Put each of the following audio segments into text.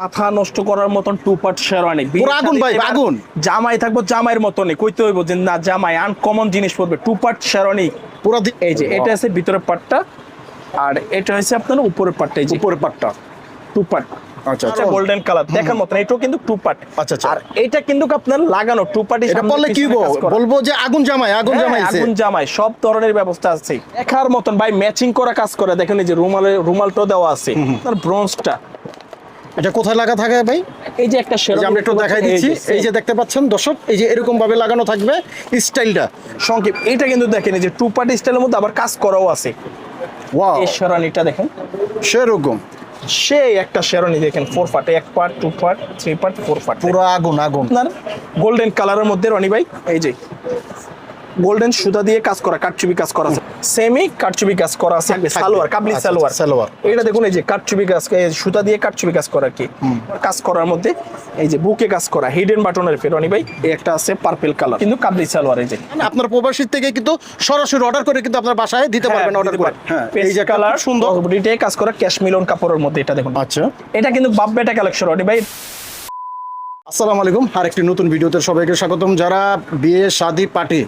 মাথা নষ্ট করার মতন টু পার্ট শেরওয়ানি পুরো আগুন ভাই, আগুন। জামাই থাকব জামাইয়ের মতনই কইতে হইব যে না জামাই আনকমন জিনিস পড়বে টু পার্ট শেরওয়ানি পুরো এই যে এটা আছে ভিতরের পার্টটা আর এটা হচ্ছে আপনার উপরের পার্টটা এই যে। উপরের পাটটা টু পার্ট আচ্ছা আচ্ছা। আচ্ছা গোল্ডেন কালার দেখার মতন এটাও কিন্তু টু পার্ট আচ্ছা, আচ্ছা। আর এটা কিন্তু আপনার লাগানো টু পার্টি এটা বললে কি বল- বলব যে আগুন জামাই আগুন হ্যাঁ, জামাই আগুন জামাই সব ধরনের ব্যবস্থা আছে। দেখার মতন ভাই ম্যাচিং করা কাজ করে। দেখেন এই যে রুমালে রুমালটাও দেওয়া আছে। আর ব্রোঞ্জটা এটা কোথায় লাগা থাকে ভাই? এই যে একটা যে আমরা একটু দেখাই দিচ্ছি। এই যে দেখতে পাচ্ছেন দর্শক এই যে এরকম ভাবে লাগানো থাকবে স্টাইলটা। সংক্ষেপ এটা কিন্তু দেখেন এই যে টু পার্ট স্টাইলের মধ্যে আবার কাজ করাও আছে। ওয়াও এই শেরওয়ানিটা দেখেন। সেরকম। সেই একটা শেরওয়ানি দেখেন ফোর পার্ট এক part two part three part four part পুরো আগুন আগুন। আপনার গোল্ডেন কালারের মধ্যে রনি ভাই এই যে। গোল্ডেন সুতা দিয়ে কাজ করা কাটচুবি কাজ করা আছে। সেমি কাটচুবি কাজ করা আছে সালোয়ার কাবলি আচ্ছা, সালোয়ার। সালোয়ার। এটা দেখুন এই যে কাটচুবি কাজ সুতা দিয়ে কাটচুবি কাজ করা কি। কাজ করার মধ্যে এই যে বুকে কাজ করা হিডেন বাটনের ফেরনি ভাই এই একটা আছে পার্পল কালার কিন্তু কাবলি সালোয়ার এই যে। আপনার প্রবাসী থেকে কিন্তু সরাসরি অর্ডার করে কিন্তু আপনার বাসায় দিতে পারবেন অর্ডার করে। হ্যাঁ এই যে কালার কালার সুন্দর। বডিতে কাজ করা ক্যাশ মিলন কাপড়ের মধ্যে এটা দেখুন। আচ্ছা। এটা কিন্তু বাপ বেটা কালেকশন রনি ভাই আসসালামু আলাইকুম আর একটি নতুন ভিডিওতে সবাইকে স্বাগতম। যারা বিয়ে শাদি পার্টি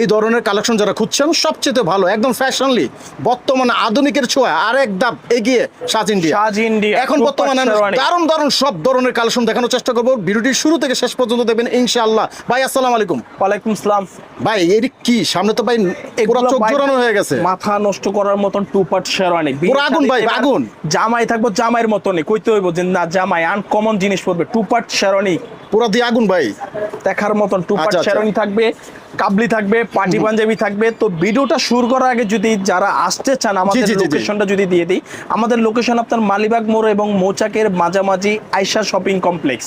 এই ধরনের কালেকশন যারা খুঁজছেন সবচেয়ে ভালো একদম ফ্যাশনলি বর্তমানে আধুনিকের ছোঁয়া আর এক ধাপ এগিয়ে সাজ ইন্ডিয়া। সাজ ইন্ডিয়া, এখন বর্তমানে দারুণ দারুণ সব ধরনের কালেকশন দেখানোর চেষ্টা করব। ভিডিওটির শুরু থেকে শেষ পর্যন্ত দেখবেন ইনশাআল্লাহ। ভাই আসসালামু আলাইকুম। ওয়ালাইকুম আসসালাম ভাই এর কি? সামনে তো ভাই পুরো এগুলো চোখ জোরানো হয়ে গেছে। মাথা নষ্ট করার মতন টু পার্ট শেরওয়ানি পুরো আগুন ভাই, আগুন। জামাই থাকব জামাইয়ের মতনই কইতে হইব যে না জামাই আনকমন জিনিস পড়বে। টু পার্ট শেরওয়ানি পুরো দিয়ে আগুন ভাই। দেখার মতন টু পার্ট। শেরওয়ানি থাকবে কাবলি থাকবে পাটি পাঞ্জাবি থাকবে। তো ভিডিওটা শুরু করার আগে যদি যারা আসতে চান আমাদের। লোকেশনটা যদি দিয়ে দিই আমাদের লোকেশন আপনার মালিবাগ মোড় এবং মৌচাকের মাঝামাঝি আয়শা শপিং কমপ্লেক্স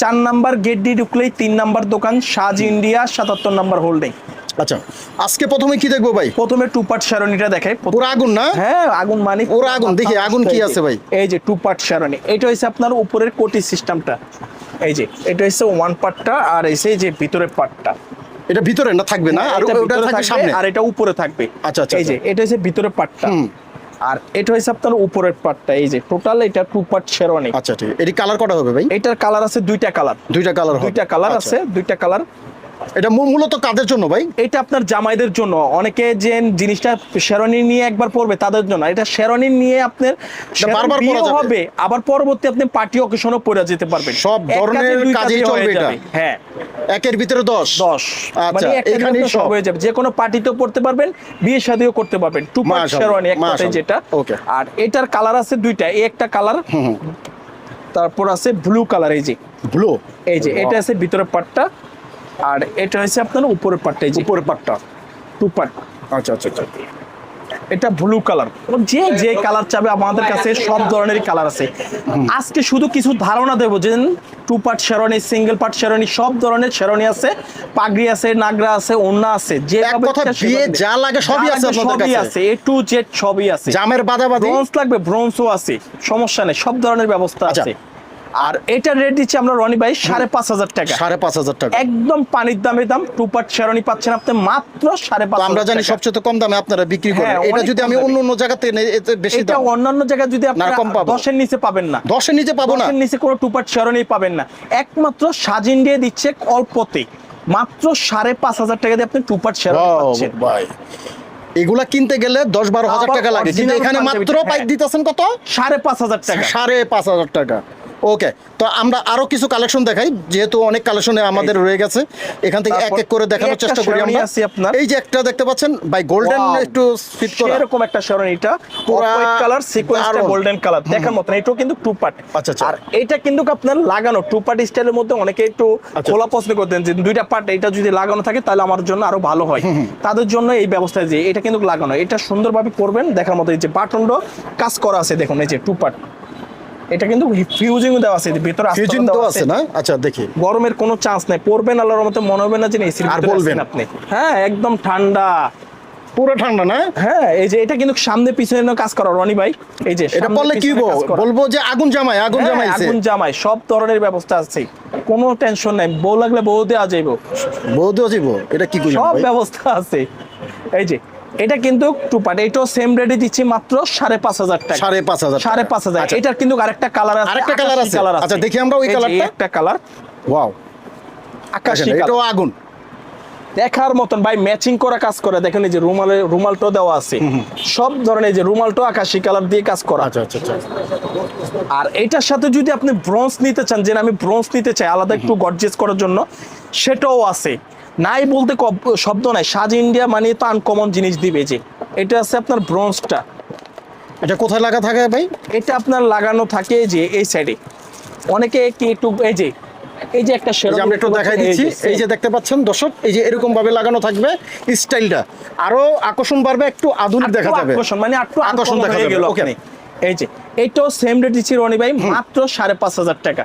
চার নাম্বার গেট দিয়ে ঢুকলেই তিন নাম্বার দোকান সাজ ইন্ডিয়া সাতাত্তর নাম্বার হোল্ডিং আচ্ছা আজকে প্রথমে কি দেখব ভাই? প্রথমে টু পার্ট শেরওয়ানিটা দেখাই পুরো আগুন না? হ্যাঁ আগুন মানে ওরা আগুন, দেখি আগুন কি আছে ভাই? এই যে টু পার্ট এটা হচ্ছে আপনার উপরের কোটি সিস্টেমটা এই যে এটা হচ্ছে ওয়ান পার্টটা আর এসে যে ভিতরের পার্টটা এটা ভিতরে না থাকবে না? আর এটা ওটা থাকবে সামনে? আর এটা উপরে থাকবে। আচ্ছা, আচ্ছা, এই যে এটা হচ্ছে ভিতরের পার্টটা। আর এটা হচ্ছে আপনার উপরের পার্টটা এই যে টোটাল এটা টু পার্ট শেরওয়ানি আচ্ছা ঠিক। এটি কালার কটা হবে ভাই? এটার কালার আছে দুইটা কালার দুইটা কালার দুইটা কালার আচ্ছা। আছে দুইটা কালার এটা মূলত কাদের জন্য ভাই? এটা আপনার জামাইদের জন্য। অনেকে যে জিনিসটা শেরওয়ানি নিয়ে একবার পরবে তাদের জন্য। এটা শেরওয়ানি নিয়ে আপনার বারবার পরা হবে। আবার পরবর্তী আপনি পার্টি অকেশনও পরে যেতে পারবেন। সব ধরনের কাজে চলবে এটা। হ্যাঁ। একের ভিতরে দশ। দশ। আচ্ছা, মানে একটা সব। হয়ে যাবে। যে কোনো পার্টিতেও পড়তে পারবেন বিয়ে শাদিও করতে পারবেন। টু পার্ট শেরওয়ানি এক কথায় যেটা. আর এটার কালার আছে দুইটা। এই একটা কালার তারপর আছে ব্লু কালার এই যে। ব্লু এই যে এটা আছে ভিতরের পার্টটা আর এটা হচ্ছে আপনার উপরের পার্টটা এই যে উপরের পাটটা। টু পার্ট আচ্ছা আচ্ছা আচ্ছা। এটা ব্লু কালার যে যে কালার চাবে আমাদের কাছে সব ধরনেরই কালার আছে। আজকে শুধু কিছু ধারণা দেবো যে two part sherwani single part sherwani সব ধরনের শেরনি আছে। পাগড়ি আছে নাগরা আছে ওন্না আছে যে যা লাগে সবই আছে সবই আছে এ টু জেড সবই আছে। জামের বাদাবাদি। ব্রোঞ্জ লাগবে ব্রোঞ্জও আছে সমস্যা নেই সব ধরনের ব্যবস্থা আচ্ছা। আছে। আর এটা রেট দিচ্ছি আমরা রনি ভাই সাড়ে পাঁচ হাজার টাকা। সাড়ে পাঁচ হাজার টাকা। একদম পানির দামের দাম টু পার্ট শেরনি পাচ্ছেন আপনি মাত্র সাড়ে পাঁচ আমরা জানি সবচেয়ে কম দামে আপনারা বিক্রি করেন। হ্যাঁ, এটা যদি আমি অন্য অন্য জায়গাতে বেশি এটা দাম। অন্যান্য জায়গায় যদি না, কম আপনারা পাবো। দশের নিচে পাবেন না। দশের নিচে পাবো না। দশের নিচে কোনো টুপাট শেরনি পাবেন না। একমাত্র সাজিন দিয়ে দিচ্ছে অল্পতে। মাত্র সাড়ে পাঁচ হাজার টাকা দিয়ে আপনি টুপাট শেরনি Wow, পাচ্ছেন। ভাই। এগুলা কিনতে গেলে দশ বারো হাজার টাকা লাগে। কিন্তু এখানে মাত্র। পাইক দিতেছেন কত? সাড়ে পাঁচ হাজার টাকা। সাড়ে পাঁচ হাজার টাকা। ওকে তো আমরা আরও কিছু কালেকশন দেখাই যেহেতু অনেক কালেকশনে আমাদের রয়ে গেছে এখান থেকে এক এক করে দেখানোর চেষ্টা করি আমরা। আপনার। এই যে একটা দেখতে পাচ্ছেন বাই গোল্ডেন একটু ফিট করা। এরকম একটা শেরনি এটা। পুরা হোয়াইট কালার সিকোয়েন্সটা গোল্ডেন কালার দেখার মতন এটাও কিন্তু টু পার্ট আচ্ছা, আচ্ছা। আর এটা কিন্তু আপনার লাগানো টু পার্ট স্টাইলের মধ্যে অনেকে একটু আচ্ছা। খোলা পছন্দ করতেন যে দুইটা পার্ট এটা যদি লাগানো থাকে তাহলে আমার জন্য আরও ভালো হয়। তাদের জন্য এই ব্যবস্থা যে এটা কিন্তু লাগানো। এটা সুন্দরভাবে করবেন দেখার মতো এই যে বাটনটা কাজ করা আছে দেখুন এই যে টু পার্ট এটা কিন্তু ফিউজিং দেওয়া আছে ভিতরে তো দেওয়া আছে না? আচ্ছা দেখি। গরমের কোনো চান্স নাই পড়বেন আল্লাহর মতো মনে হবে না যে এসির আর বলবেন। আপনি। হ্যাঁ একদম ঠান্ডা। পুরো ঠান্ডা না? হ্যাঁ এই যে এটা কিন্তু সামনে পিছনে কাজ করা রনি ভাই। এই যে এটা বললে কি করা। বলব যে আগুন জামাই আগুন জামাই জামাইছে। আগুন জামাই সব ধরনের ব্যবস্থা আছে। কোনো টেনশন নাই বউ লাগলে বউ দেওয়া যাইব। বৌদি অজিব এটা কি কইলেন সব ব্যবস্থা আছে। এই যে এটা কিন্তু টু পার্ট এটাও সেম রেটে দিচ্ছি মাত্র সাড়ে পাঁচ হাজার টাকা। সাড়ে পাঁচ হাজার সাড়ে পাঁচ হাজার। আচ্ছা। এটার কিন্তু আরেকটা কালার আছে আরেকটা আকাশি আছে? colour আচ্ছা, দেখি আমরা ওই colourটা। একটা কালার ওয়াও আকাশি এটাও আগুন। দেখার মতন ভাই ম্যাচিং করা কাজ করে। দেখেন এই যে রুমালে রুমালটাও দেওয়া আছে। সব ধরনের যে রুমালটো আকাশি কালার দিয়ে কাজ করা। আচ্ছা আচ্ছা আচ্ছা। আর এটার সাথে যদি আপনি ব্রোঞ্জ নিতে চান যে আমি ব্রোঞ্জ নিতে চাই আলাদা একটু গর্জেস করার জন্য সেটাও আছে। নাই বলতে শব্দ নাই। সাজ ইন্ডিয়া মানে তো আনকমন জিনিস দিবে যে। এটা আছে আপনার ব্রোঞ্জটা। এটা কোথায় লাগা থাকে ভাই? এটা আপনার লাগানো থাকে যে এই সাইডে অনেকে কি একটু এই যে এই যে একটা যে আমরা একটু দেখাই দিচ্ছি। এই যে দেখতে পাচ্ছেন দর্শক এই যে এরকম ভাবে লাগানো থাকবে স্টাইলটা। আরও আকর্ষণ বাড়বে একটু আধুনিক দেখা যাবে। আকর্ষণ মানে একটু আকর্ষণ দেখা যাবে. ওখানে এই যে এইটাও সেম রেট দিচ্ছি রনি ভাই মাত্র সাড়ে পাঁচ হাজার টাকা।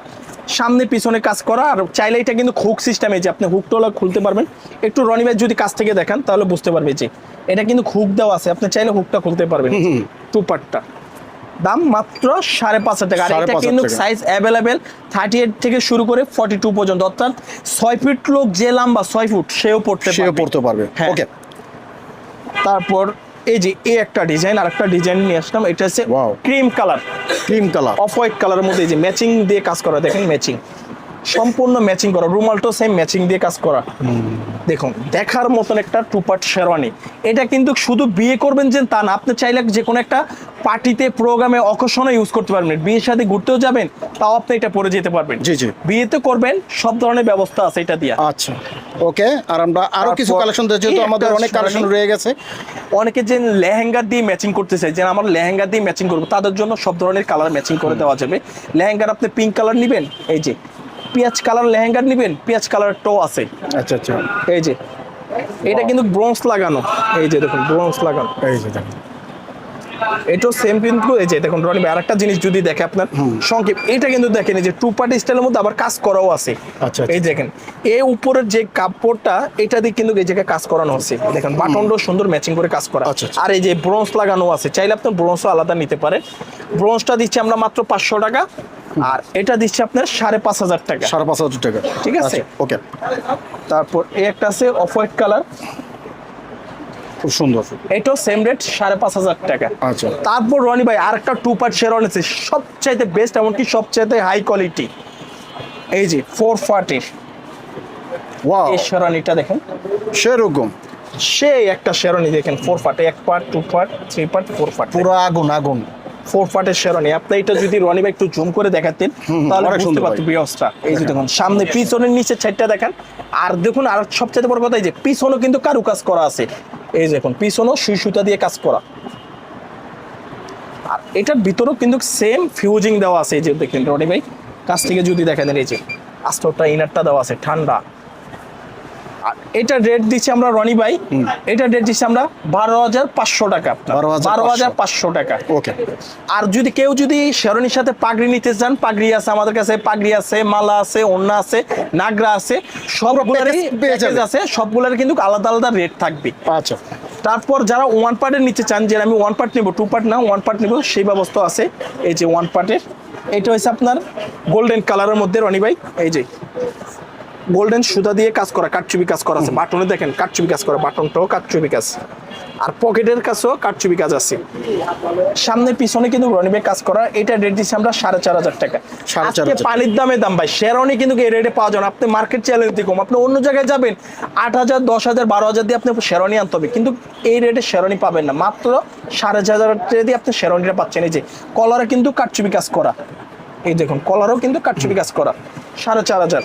সামনে পিছনে কাজ করা আর চাইলে এটা কিন্তু হুক সিস্টেমে যে আপনি হুকটোলা খুলতে পারবেন। একটু রনি ভাই যদি কাছ থেকে দেখান তাহলে বুঝতে পারবে যে এটা কিন্তু হুক দেওয়া আছে। আপনি চাইলে হুকটা খুলতে পারবেন। টু পার্টটা দাম মাত্র সাড়ে পাঁচ টাকা। আর এটা কিন্তু সাইজ অ্যাভেলেবেল থার্টি এইট থেকে শুরু করে ফর্টি টু পর্যন্ত। অর্থাৎ ছয় ফিট লোক যে লম্বা ছয় ফুট সেও পড়তে সেও পড়তে পারবে। হ্যাঁ। ওকে তারপর এই যে এই একটা ডিজাইন আর একটা ডিজাইন নিয়ে আসলাম। এটা হচ্ছে. Cream colour. Cream colour. Off white কালারের মধ্যে এই যে ম্যাচিং দিয়ে কাজ করা দেখেন ম্যাচিং। সম্পূর্ণ ম্যাচিং করা। রুমালটাও সেম ম্যাচিং দিয়ে কাজ করা। দেখুন দেখার মতন একটা টু পার্ট শেরওয়ানি। এটা কিন্তু শুধু বিয়ে করবেন যে তা না আপনি চাইলে যে কোনো একটা পার্টিতে প্রোগ্রামে অকেশনে ইউজ করতে পারবেন। বিয়ের সাথে ঘুরতেও যাবেন তাও আপনি এটা পরে যেতে পারবেন। জি, জি। বিয়েতে করবেন সব ধরনের ব্যবস্থা আছে এটা দিয়া। আচ্ছা ওকে আর আমরা আরও কিছু কালেকশন যেহেতু আমাদের অনেক কালেকশন রয়ে গেছে। অনেকে যে লেহেঙ্গা দিয়ে ম্যাচিং করতে চাই যে আমার লেহেঙ্গা দিয়ে ম্যাচিং করব তাদের জন্য সব ধরনের কালার ম্যাচিং করে দেওয়া যাবে। লেহেঙ্গার আপনি পিঙ্ক কালার নেবেন এই যে পেঁয়াজ কালার লেহেঙ্গা নেবেন পেঁয়াজ টো আছে। আচ্ছা আচ্ছা। এই যে এটা কিন্তু ব্রোঞ্জ লাগানো। এই যে দেখুন ব্রোঞ্জ লাগানো। এই যে দেখেন। এটাও সেম কিন্তু এই যে দেখুন রনি ভাই আরেকটা জিনিস যদি দেখে আপনার সংক্ষেপ এটা কিন্তু দেখেন এই যে টু পার্টি স্টাইলের মধ্যে আবার কাজ করাও আছে। আচ্ছা, এই দেখেন এই উপরের যে কাপড়টা এটা দিয়ে কিন্তু এই জায়গায় কাজ করানো আছে। দেখেন বাটনটাও সুন্দর ম্যাচিং করে কাজ করা। আচ্ছা, আচ্ছা। আর এই যে ব্রোঞ্জ লাগানো আছে চাইলে আপনি ব্রোঞ্জও আলাদা নিতে পারেন ব্রোঞ্জটা দিচ্ছি আমরা মাত্র পাঁচশো টাকা আর এটা দিচ্ছি আপনার সাড়ে পাঁচ হাজার টাকা। সাড়ে পাঁচ হাজার টাকা। ঠিক আছে। ওকে। তারপর এই একটা আছে অফ হোয়াইট কালার খুব সুন্দর। এটাও সেম রেট সাড়ে পাঁচ হাজার টাকা। আচ্ছা। তারপর রনি ভাই আর একটা টু পার্ট শেরওয়ানি আছে সবচাইতে বেস্ট এমনকি সবচাইতে হাই কোয়ালিটি এই যে ফোর ফার্টের ওয়াও এই শেরওয়ানিটা দেখেন। সেরকম। সেই একটা শেরওয়ানি দেখেন ফোর পার্টে এক part two part three part four part পুরো আগুন আগুন। ফোর পার্টের আপনি এটা যদি রনি ভাই একটু জুম করে দেখাতেন তাহলে বুঝতে সুন্দর পারতেন বিয়সটা এই যে দেখুন। সামনে পিছনের নিচে সাইডটা দেখেন। আর দেখুন আর সবচেয়ে বড় কথা এই যে পিছনও কিন্তু কারু কাজ করা আছে। এই দেখুন পিছনও সুই সুতা দিয়ে কাজ করা। আর এটার ভিতরেও কিন্তু সেম ফিউজিং দেওয়া আছে। এই যে দেখেন রনি ভাই কাছ থেকে যদি দেখেন এই যে আস্তরটা ইনারটা দেওয়া আছে ঠান্ডা। এটা রেট দিচ্ছি আমরা রনি ভাই। এটা রেট দিচ্ছি আমরা বারো হাজার পাঁচশো টাকা 12,500 বারো হাজার পাঁচশো। টাকা। ওকে। আর যদি কেউ যদি শেরনির সাথে পাগড়ি নিতে চান পাগড়ি আছে আমাদের কাছে পাগড়ি আছে মালা আছে ওন্না আছে নাগরা আছে সবগুলারই। আছে সবগুলার কিন্তু আলাদা আলাদা রেট থাকবে। আচ্ছা। তারপর যারা ওয়ান পার্টের নিতে চান যে আমি ওয়ান পার্ট নিব টু পার্ট না ওয়ান পার্ট নিব সেই ব্যবস্থা আছে। এই যে ওয়ান পার্টের এটা হচ্ছে আপনার গোল্ডেন কালারের মধ্যে রনি ভাই এই যে। গোল্ডেন সুতা দিয়ে কাজ করা কাটচুবি কাজ করা আছে। বাটনে দেখেন কাটচুবি কাজ করা বাটনটাও কাটচুবি কাজ। আর পকেটের কাছেও কাটচুবি কাজ আছে। সামনে পিছনে কিন্তু রনিবে কাজ করা এটা রেট দিচ্ছি আমরা সাড়ে চার হাজার টাকা। আজকে পানির দামে দাম ভাই শেরনি কিন্তু এই রেটে পাওয়া যায় না। আপনি মার্কেট চ্যালেঞ্জ কম আপনি অন্য জায়গায় যাবেন আট হাজার দশ হাজার বারো হাজার দিয়ে আপনি শেরনি আনতে হবে। কিন্তু এই রেটে শেরনি পাবেন না। মাত্র সাড়ে চার হাজার দিয়ে আপনি শেরনিটা পাচ্ছেন। এই যে কলারে কিন্তু কাটচুবি কাজ করা। এই দেখুন কলারও কিন্তু কাটচুবি কাজ করা সাড়ে চার হাজার।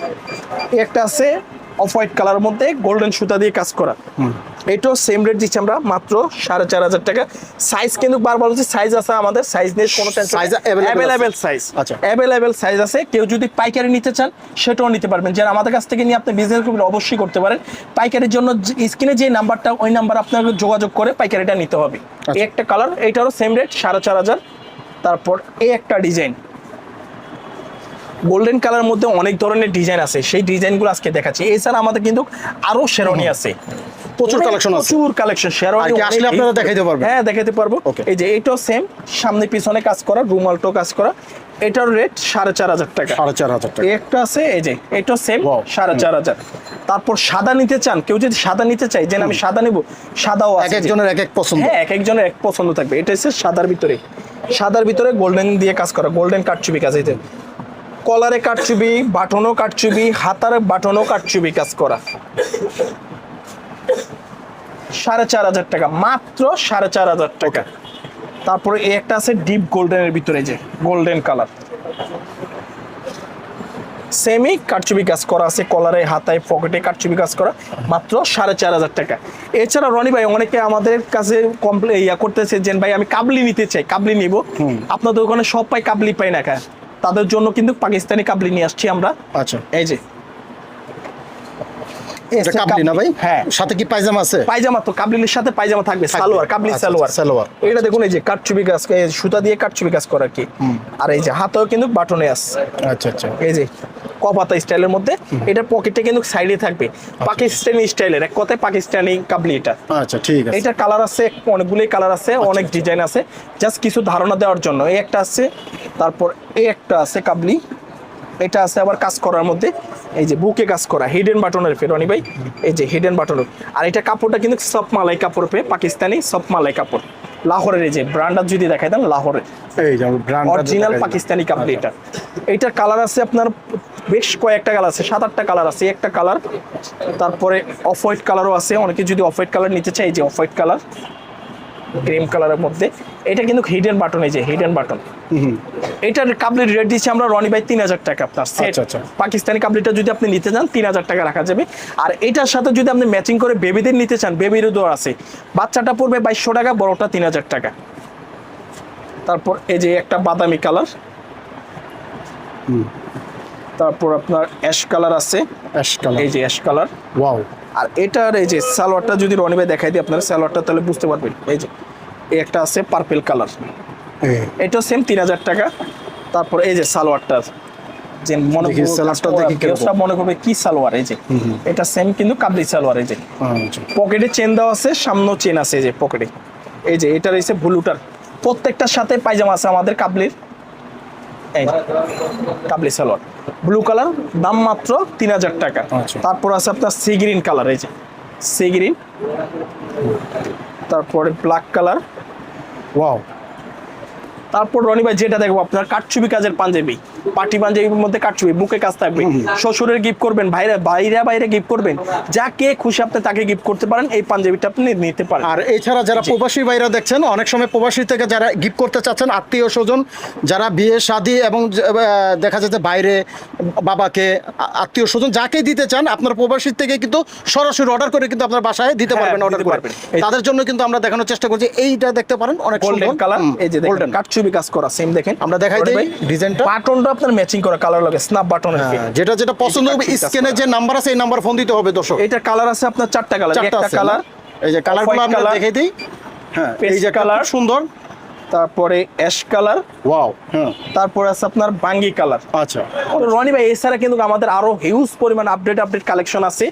একটা আছে অফ হোয়াইট কালারের মধ্যে গোল্ডেন সুতা দিয়ে কাজ করা। এটাও সেম রেট দিচ্ছি আমরা মাত্র সাড়ে চার হাজার টাকা। সাইজ কিন্তু বারবার হচ্ছে সাইজ আছে আমাদের সাইজ নিয়ে কোনো আছে। অ্যাভেলেবেল সাইজ আচ্ছা। অ্যাভেলেবেল সাইজ আছে কেউ যদি পাইকারি নিতে চান সেটাও নিতে পারবেন। যারা আমাদের কাছ থেকে নিয়ে আপনি বিজনেস করবেন অবশ্যই করতে পারেন। পাইকারির জন্য স্ক্রিনে যে নাম্বারটা ওই নাম্বার আপনাকে যোগাযোগ করে পাইকারিটা নিতে হবে। এই একটা কালার এইটারও সেম রেট সাড়ে চার হাজার। তারপর এই একটা ডিজাইন গোল্ডেন কালার মধ্যে অনেক ধরনের ডিজাইন আছে। সেই ডিজাইনগুলো আজকে দেখাচ্ছি। এছাড়া আমাদের কিন্তু আরও শেরনি আছে। প্রচুর কালেকশন আছে। প্রচুর কালেকশন শেরওয়ানি আসলে আপনারা দেখাইতে পারবেন? হ্যাঁ দেখাতে পারব। এই যে এইটাও সেম সামনে পিছনে কাজ করা রুমালটো কাজ করা। এটার রেট সাড়ে চার হাজার টাকা। সাড়ে চার হাজার টাকা। একটা আছে এই যে এটা সেম Wow. সাড়ে চার হাজার। তারপর সাদা নিতে চান কেউ যদি সাদা নিতে চাই যে আমি সাদা নিব সাদাও এক। একজনের এক এক পছন্দ। হ্যাঁ এক একজনের এক পছন্দ থাকবে। এটা হচ্ছে সাদার ভিতরে। সাদার ভিতরে গোল্ডেন দিয়ে কাজ করা গোল্ডেন কাটচুবি কাজ যে। কলারে কাটচুবি বাটনও কাটচুবি হাতার বাটনও কাটচুবি কাজ করা। সাড়ে চার হাজার টাকা মাত্র সাড়ে চার হাজার টাকা। তারপরে এই একটা আছে ডিপ গোল্ডেনের ভিতরে যে গোল্ডেন কালার। সেমি কারচুপি কাজ করা আছে কলারে হাতায় পকেটে কারচুপি কাজ করা মাত্র সাড়ে চার হাজার টাকা। এছাড়া রনি ভাই অনেকে আমাদের কাছে কমপ্লেন ইয়া করতেছে যে ভাই আমি কাবলি নিতে চাই কাবলি নিব। আপনাদের ওখানে সব পাই কাবলি পাই না খায় তাদের জন্য কিন্তু পাকিস্তানি কাবলি নিয়ে আসছি আমরা। আচ্ছা। এই যে। না ভাই? হ্যাঁ। সাথে কি পায়জামা আছে? পায়জামা তো সাথে পায়জামা থাকবে। সালোয়ার কাবলি আচ্ছা, সালোয়ার। আচ্ছা, সালোয়ার। এটা দেখুন এই যে কাজ সুতা দিয়ে কাজ করা কি? আর এই যে হাতেও কিন্তু বাটনে আসছে আচ্ছা আচ্ছা। এই যে কপাতা স্টাইলের মধ্যে এটা পকেটে কিন্তু সাইডে থাকবে। পাকিস্তানি স্টাইলের এক কথায় পাকিস্তানি কাবলি এটা। আচ্ছা ঠিক আছে। এটা কালার আছে অনেকগুলোই কালার আছে অনেক ডিজাইন আছে। জাস্ট কিছু ধারণা দেওয়ার জন্য এই একটা আছে তারপর এই একটা আছে কাবলি এটা আছে আবার কাজ করার মধ্যে এই যে বুকে কাজ করা হিডেন বাটনের ফেরনি ভাই। এই যে হিডেন বাটনের আর এটা কাপড়টা কিন্তু সব মালাই কাপড় পে পাকিস্তানি সব মালাই কাপড়। লাহোরের এই যে ব্র্যান্ডার যদি দেখাই দেন লাহোরের এই যে ব্র্যান্ড অরিজিনাল পাকিস্তানি কাপড় এটা এইটার কালার আছে আপনার বেশ কয়েকটা কালার আছে সাত আটটা কালার আছে। একটা কালার তারপরে অফ হোয়াইট কালারও আছে। অনেকে যদি অফ হোয়াইট কালার নিতে চাই এই যে অফ হোয়াইট কালার ক্রিম কালারের মধ্যে এটা কিন্তু হিডেন বাটন এই যে হিডেন বাটন এটার কাবলির রেট দিচ্ছি আমরা রনি ভাই তিন হাজার টাকা আপনার আচ্ছা, আচ্ছা। পাকিস্তানি কাবলিটা যদি আপনি নিতে চান তিন হাজার টাকা রাখা যাবে। আর এটার সাথে যদি আপনি ম্যাচিং করে বেবিদের নিতে চান বেবিরও দেওয়া আছে। বাচ্চাটা পড়বে বাইশশো টাকা বড়টা তিন হাজার টাকা। তারপর এই যে একটা বাদামি কালার। তারপর আপনার অ্যাশ কালার আছে। Ash colour. এই যে অ্যাশ কালার। ওয়াও আর এটার এই যে সালোয়ারটা যদি রনি ভাই দেখাই দিই আপনার সালোয়ারটা তাহলে বুঝতে পারবেন। এই যে এই একটা আছে পার্পেল কালার এই এটাও সেম তিন হাজার টাকা। তারপর এই যে সালোয়ারটা যে মনে সালোয়ারটা মনে করবে কি সালোয়ার এই যে। এটা সেম কিন্তু কাবলি সালোয়ার এই যে। আচ্ছা। পকেটে চেন দেওয়া আছে সামনেও চেন আছে এই যে পকেটে। এই যে এটার এসে ব্লুটার। প্রত্যেকটার সাথে পায়জামা আছে আমাদের কাবলির। এই কাবলি সালোয়ার ব্লু কালার দাম মাত্র তিন হাজার টাকা। আচ্ছা। তারপর আছে আপনার সি গ্রিন কালার এই যে সি গ্রিন তারপরে ব্ল্যাক কালার ওয়াও তারপর রনি ভাই যেটা দেখব আপনার কাটছুবি কাজের পাঞ্জাবি। পার্টি পাঞ্জাবির মধ্যে কাটছুবি বুকে কাজ থাকবে। শ্বশুরের গিফট করবেন ভাইরা বাইরে বাইরে গিফট করবেন। যাকে খুশি আপনি তাকে গিফট করতে পারেন এই পাঞ্জাবিটা আপনি নিতে পারেন। আর এছাড়া যারা প্রবাসী ভাইরা দেখছেন অনেক সময় প্রবাসী থেকে যারা গিফট করতে চাচ্ছেন আত্মীয় স্বজন যারা বিয়ে শাদী এবং যে, দেখা যাচ্ছে বাইরে বাবাকে আত্মীয় স্বজন যাকে দিতে চান আপনার প্রবাসী থেকে কিন্তু সরাসরি অর্ডার করে কিন্তু আপনার বাসায় দিতে হ্যাঁ, পারবেন অর্ডার দিতে করে। পারবেন। এই- তাদের জন্য কিন্তু আমরা দেখানোর চেষ্টা করছি এইটা দেখতে পারেন অনেক সুন্দর। কালার এই যে দেখেন golden। কাটছুবি কাজ করা সেম দেখেন। আমরা দেখাই দেই ডিজাইনটা। বাটনটা আপনার ম্যাচিং করা কালার লাগে স্ন্যাপ বাটনের যেটা যেটা পছন্দ হবে স্ক্রিনে যে নাম্বার আছে এই নাম্বার ফোন দিতে হবে দর্শক। এটা কালার আছে আপনার চারটা কালার চারটা একটা কালার এই যে কালারগুলো আমরা দেখাই দেখে দিই। হ্যাঁ এই যে কালার সুন্দর। তারপরে অ্যাশ কালার ওয়াও হ্যাঁ। তারপরে আছে আপনার বাঙ্গি কালার আচ্ছা। রনি ভাই এছাড়া কিন্তু আমাদের আরও হিউজ পরিমাণ আপডেট আপডেট কালেকশন আছে।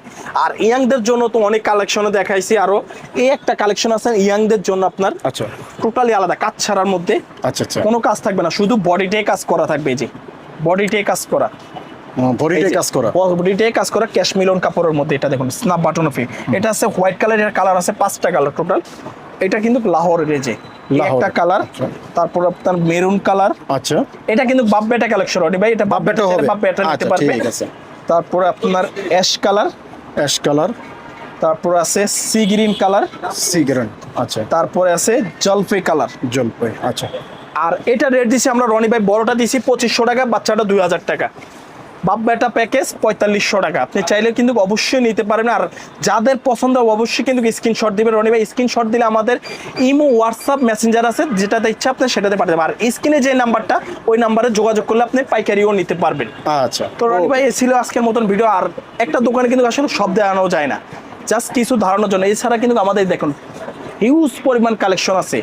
আর ইয়াংদের জন্য তো অনেক কালেকশনও দেখাইছি আরও। এই একটা কালেকশন আছে ইয়াংদের জন্য আপনার আচ্ছা। টোটালি আলাদা কাজ ছাড়ার মধ্যে। আচ্ছা আচ্ছা। কোনো কাজ থাকবে না শুধু বডিটাই কাজ করা থাকবে যে। বডিটাই কাজ করা। কাজ করা। বডিটাই কাজ করা ক্যাশ মিলন কাপড়ের মধ্যে এটা দেখুন স্ন্যাপ বাটন এটা আছে হোয়াইট কালারের কালার আছে পাঁচটা কালার টোটাল এটা কিন্তু লাহোর, একটা কালার। তারপর আপনার মেরুন কালার। আচ্ছা। এটা কিন্তু কালেকশন রনি ভাই এটা হবে। নিতে আচ্ছা, পারবে তারপর আপনার অ্যাশ কালার অ্যাশ কালার তারপর আছে সি গ্রিন কালার আচ্ছা। তারপরে আছে কালার জলপাই আচ্ছা। আর এটা রেট দিছি আমরা রনি ভাই বড়টা দিছি পঁচিশশো টাকা বাচ্চাটা দুই হাজার টাকা। বাপ বেটা প্যাকেজ পঁয়তাল্লিশশো টাকা। আপনি চাইলে কিন্তু অবশ্যই নিতে পারেন আর যাদের পছন্দ অবশ্যই কিন্তু স্ক্রিনশট দিবেন রনি ভাই। স্ক্রিনশট দিলে আমাদের ইমো হোয়াটসঅ্যাপ মেসেঞ্জার আছে যেটাতে ইচ্ছা আপনি সেটাতে পাঠাতে পারেন আর স্ক্রিনে যে নাম্বারটা ওই নাম্বারে যোগাযোগ করলে আপনি পাইকারিও নিতে পারবেন। আচ্ছা। তো রনি ভাই এ ছিল আজকের মতন ভিডিও আর একটা দোকানে কিন্তু আসলে সব দেখানো যায় না। জাস্ট কিছু ধারণার জন্য। এছাড়া কিন্তু আমাদের দেখুন হিউজ পরিমাণ কালেকশন আছে।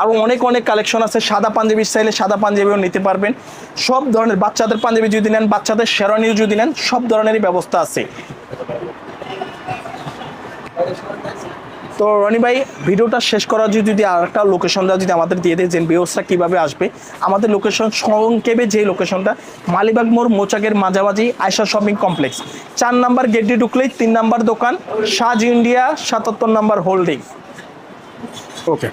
আরও অনেক অনেক কালেকশন আছে। সাদা পাঞ্জাবি চাইলে সাদা পাঞ্জাবিও নিতে পারবেন। সব ধরনের বাচ্চাদের পাঞ্জাবি যদি নেন, বাচ্চাদের শেরানিও যদি নেন, সব ধরনেরই ব্যবস্থা আছে। তো রনি ভাই, ভিডিওটা শেষ করার জন্য যদি আর একটা লোকেশনটা যদি আমাদের দিয়ে দেয়, যে বিওসটা কীভাবে আসবে? আমাদের লোকেশন সংক্ষেপে যে লোকেশনটা মালিবাগ মোড়, মোচাকের মাঝামাঝি আয়সা শপিং কমপ্লেক্স চার নাম্বার গেট ঢুকলেই তিন নাম্বার দোকান, সাজ ইন্ডিয়া, সাতাত্তর নাম্বার হোল্ডিং ওকে